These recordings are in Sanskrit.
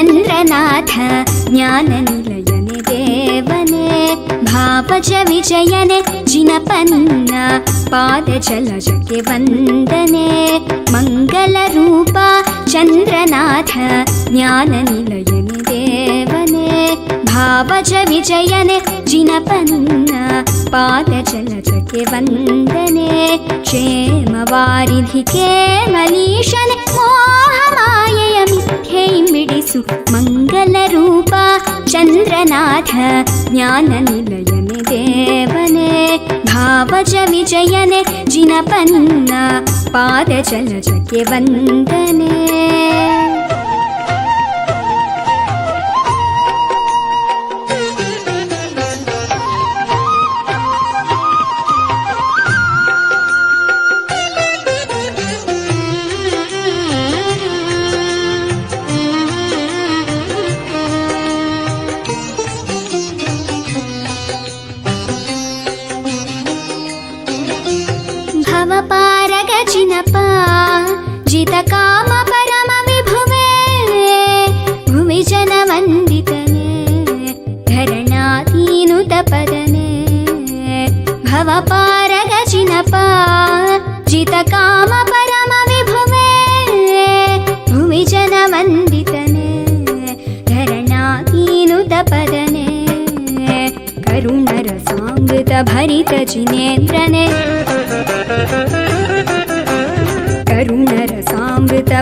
मङ्गलरूपा चन्द्रनाथ ज्ञाननिलयने देवने भावज विजयने जिनपन्न पादजलजके वन्दने मङ्गलरूपा चन्द्रनाथ ज्ञाननिलयने देवने भावज विजयने जिनपन्न पादजलजके वन्दने क्षेमवारिधि केमलीशने ಖೈಮಿಡಿಸು ಮಂಗಲ ರೂಪ ಚಂದ್ರನಾಥ ಜ್ಞಾನ ನಿಲಯನೆ ದೇವನೆ ಭಾವಜ ವಿಜಯನೆ ಜಿನಪನ್ನ ಪಾದಜಲಜಕ್ಕೆ ವಂದನೆ. भवपारगचिनपा जितकाम परमविभुवे भुवि जनवन्दितने धरणातीनुतपदने। भवपारगचिनपा जितकाम परमविभुवे भुवि जनवन्दितने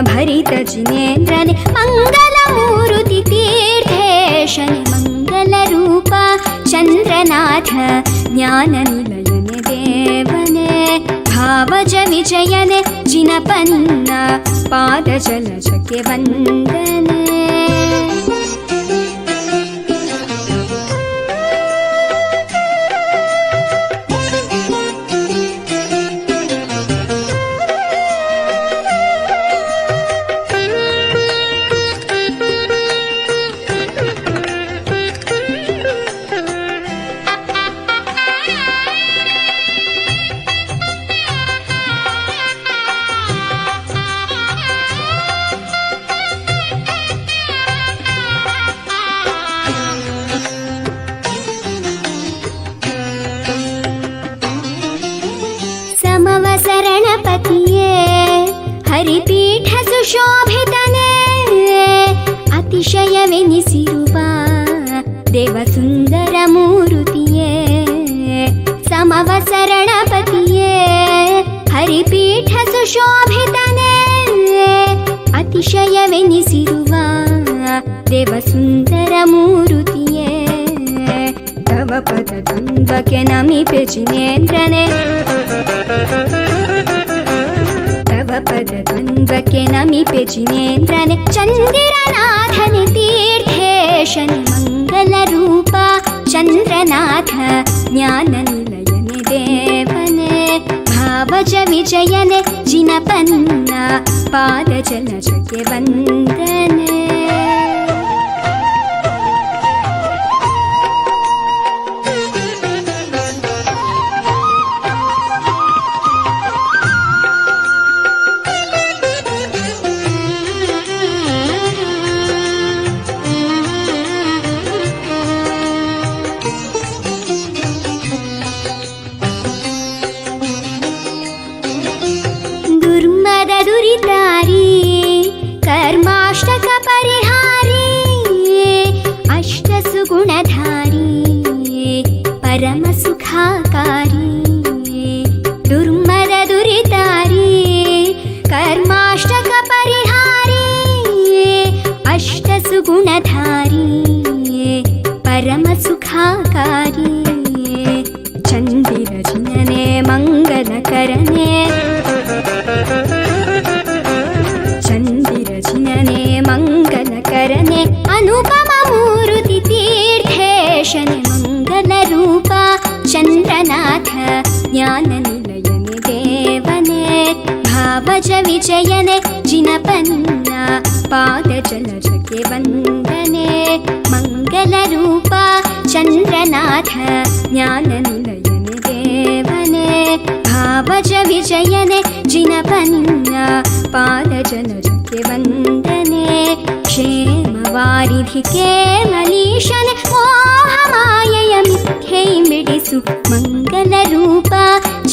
धरणातीनुतपदने करुणरसामृतभरितजिनेन्द्रने करुणरसामृतभरितजिनेन्द्रने मङ्गलमूरुतितीर्थेशने मङ्गलरूप चन्द्रनाथ ज्ञाननिलयने देवने भावज विजयने जिनपन्न पादजलजके वन्दने समवसरणपतिये हरिपीठ सुशोभितने अतिशयवेनिसिरुवा देवसुन्दरमूरुतिये समवसरणपतिये हरिपीठ सुशोभितने अतिशयवेनिसिरुवा देवसुन्दरमूरुतिये तव पदद्वन्द्वके नमिपे जिनेन्द्रने तव पदद्वन्द्वके नमिपे जिनेन्द्रने चन्दिरनाथने तीर्थेशने मङ्गलरूप चन्द्रनाथ ज्ञाननिलयने देवने भावज विजयने जिनपन्न पादजलजके वन्दने अष्टसुगुणधारी परमसुखाकारी दुर्मद दुरितारी कर्माष्टकपरिहारी अष्टसुगुणधारी परमसुखाकारी चन्दिरजिनने मङ्गलकरणे चन्दिरजिनने मङ्गलकरणे अनुपममूरुतितीर्थेशने ज्ञाननिलयने देवने भावचज विजयने जिनप्या पादजनजके वन्दने मङ्गलरूपा चन्द्रनाथ ज्ञाननिलयने देवने भावज विजयने जिनप्या पादजनजके वन्दने क्षेमवारिधिके मनीषन्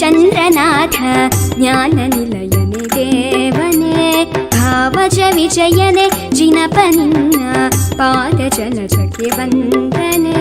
ಚಂದ್ರನಾಥ ಜ್ಞಾನ ನಿಲಯನೆ ದೇವನೇ ಭಾವಜ ವಿಜಯನೆ ಜಿನಪ ನಿನ್ನ ಪಾದ ಜಲಜಕ್ಕೆ ವಂದನೆ